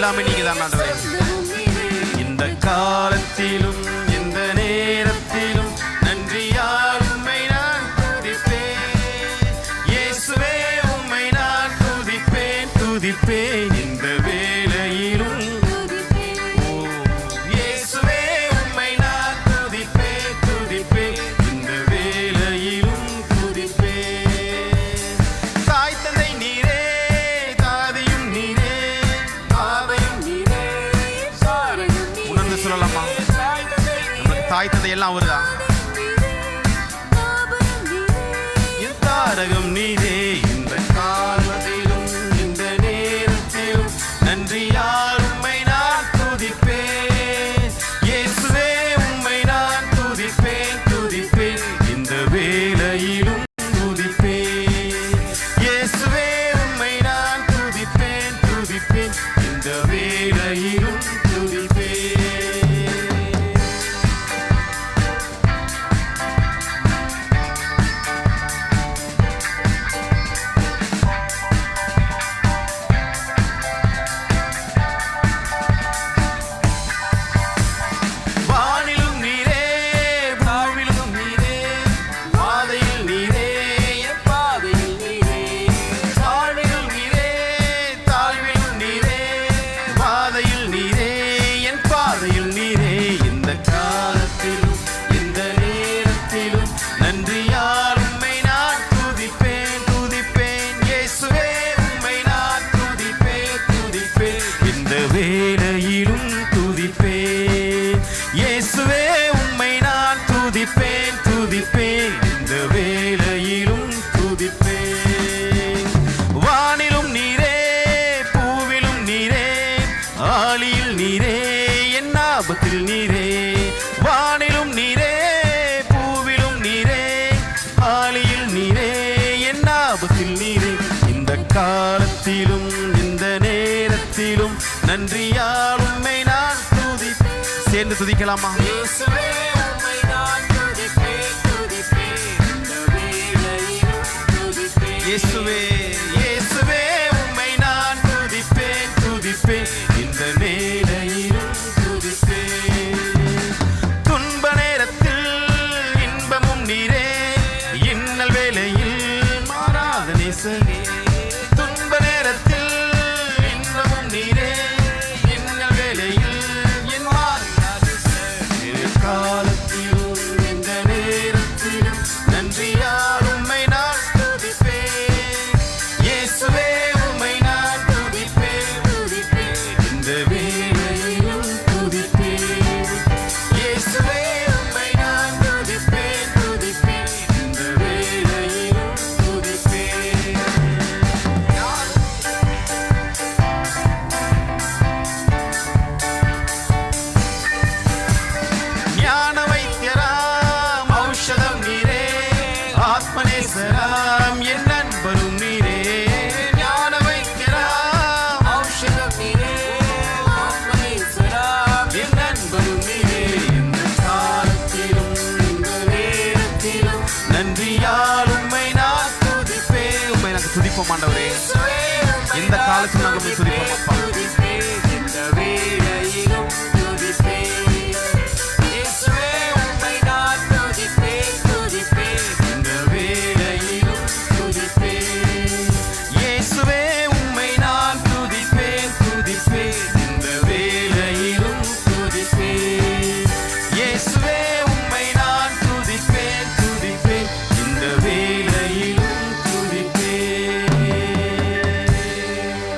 எல்லாமே நீங்க தான் இந்த காலத்திலும் வாய்த்தது எல்லாம் அவருதான் தாரகம் நீரே. வானத்தில் நீரே வானிலும் நீரே பூவிலும் நீரே ஆலியில் நீரே என் ஆபத்தில் நீரே. இந்த காலத்திலும் இந்த நேரத்திலும் நன்றியால் உண்மை நான் துதி சேர்ந்து துதிக்கலாமா? இயேசுவே 森林。ஆண்டவரே. இந்த காலத்தில் நாங்கள் துதிப்போம் அப்பா.